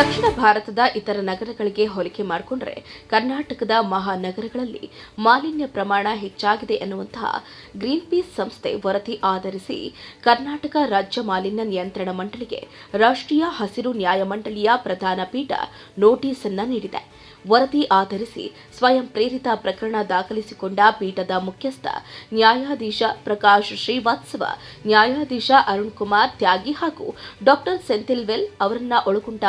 ದಕ್ಷಿಣ ಭಾರತದ ಇತರ ನಗರಗಳಿಗೆ ಹೋಲಿಕೆ ಮಾಡಿಕೊಂಡ್ರೆ ಕರ್ನಾಟಕದ ಮಹಾನಗರಗಳಲ್ಲಿ ಮಾಲಿನ್ಯ ಪ್ರಮಾಣ ಹೆಚ್ಚಾಗಿದೆ ಎನ್ನುವಂತಹ ಗ್ರೀನ್ ಪೀಸ್ ಸಂಸ್ಥೆ ವರದಿ ಆಧರಿಸಿ ಕರ್ನಾಟಕ ರಾಜ್ಯ ಮಾಲಿನ್ಯ ನಿಯಂತ್ರಣ ಮಂಡಳಿಗೆ ರಾಷ್ಟ್ರೀಯ ಹಸಿರು ನ್ಯಾಯಮಂಡಳಿಯ ಪ್ರಧಾನ ಪೀಠ ನೋಟಿಸ್ ಅನ್ನು ನೀಡಿದೆ. ವರದಿ ಆಧರಿಸಿ ಸ್ವಯಂ ಪ್ರೇರಿತ ಪ್ರಕರಣ ದಾಖಲಿಸಿಕೊಂಡ ಪೀಠದ ಮುಖ್ಯಸ್ಥ ನ್ಯಾಯಾಧೀಶ ಪ್ರಕಾಶ್ ಶ್ರೀವಾತ್ಸವ, ನ್ಯಾಯಾಧೀಶ ಅರುಣ್ ಕುಮಾರ್ ತ್ಯಾಗಿ ಹಾಗೂ ಡಾಕ್ಟರ್ ಸೆಂಥಿಲ್ವೆಲ್ ಅವರನ್ನ ಒಳಗೊಂಡ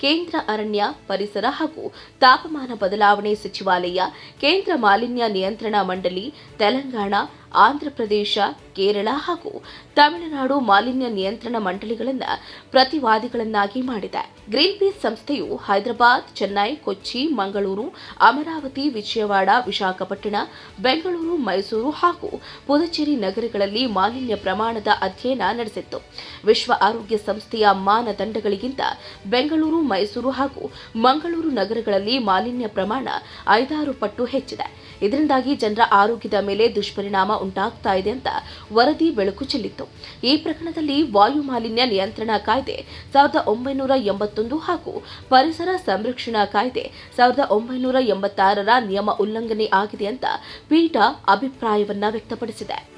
ಕೇಂದ್ರ ಅರಣ್ಯ ಪರಿಸರ ಹಾಗೂ ತಾಪಮಾನ ಬದಲಾವಣೆ ಸಚಿವಾಲಯ ಕೇಂದ್ರ ಮಾಲಿನ್ಯ ನಿಯಂತ್ರಣ ಮಂಡಳಿ ತೆಲಂಗಾಣ ಆಂಧ್ರಪ್ರದೇಶ ಕೇರಳ ಹಾಗೂ ತಮಿಳುನಾಡು ಮಾಲಿನ್ಯ ನಿಯಂತ್ರಣ ಮಂಡಳಿಗಳನ್ನು ಪ್ರತಿವಾದಿಗಳನ್ನಾಗಿ ಮಾಡಿದೆ. ಗ್ರೀನ್ ಪೀಸ್ ಸಂಸ್ಥೆಯು ಹೈದರಾಬಾದ್, ಚೆನ್ನೈ, ಕೊಚ್ಚಿ, ಮಂಗಳೂರು, ಅಮರಾವತಿ, ವಿಜಯವಾಡ, ವಿಶಾಖಪಟ್ಟಣ, ಬೆಂಗಳೂರು, ಮೈಸೂರು ಹಾಗೂ ಪುದುಚೇರಿ ನಗರಗಳಲ್ಲಿ ಮಾಲಿನ್ಯ ಪ್ರಮಾಣದ ಅಧ್ಯಯನ ನಡೆಸಿತ್ತು. ವಿಶ್ವ ಆರೋಗ್ಯ ಸಂಸ್ಥೆಯ ಮಾನದಂಡಗಳಿಗಿಂತ ಬೆಂಗಳೂರು, ಮೈಸೂರು ಹಾಗೂ ಮಂಗಳೂರು ನಗರಗಳಲ್ಲಿ ಮಾಲಿನ್ಯ ಪ್ರಮಾಣ ಐದಾರು ಪಟ್ಟು ಹೆಚ್ಚಿದೆ. ಇದರಿಂದಾಗಿ ಜನರ ಆರೋಗ್ಯದ ಮೇಲೆ ದುಷ್ಪರಿಣಾಮ ಉಂಟಾಗ್ತಾ ಇದೆ ಅಂತ ವರದಿ ಬೆಳಕು ಚೆಲ್ಲಿತ್ತು. ಈ ಪ್ರಕರಣದಲ್ಲಿ ವಾಯು ಮಾಲಿನ್ಯ ನಿಯಂತ್ರಣ ಕಾಯ್ದೆ ಸಾವಿರದ ಒಂಬೈನೂರ ಎಂಬತ್ತೊಂದು ಹಾಗೂ ಪರಿಸರ ಸಂರಕ್ಷಣಾ ಕಾಯ್ದೆ ಸಾವಿರದ ಒಂಬೈನೂರ ಎಂಬತ್ತಾರರ ನಿಯಮ ಉಲ್ಲಂಘನೆ ಆಗಿದೆ ಅಂತ ಪೀಠ ಅಭಿಪ್ರಾಯವನ್ನ ವ್ಯಕ್ತಪಡಿಸಿದೆ.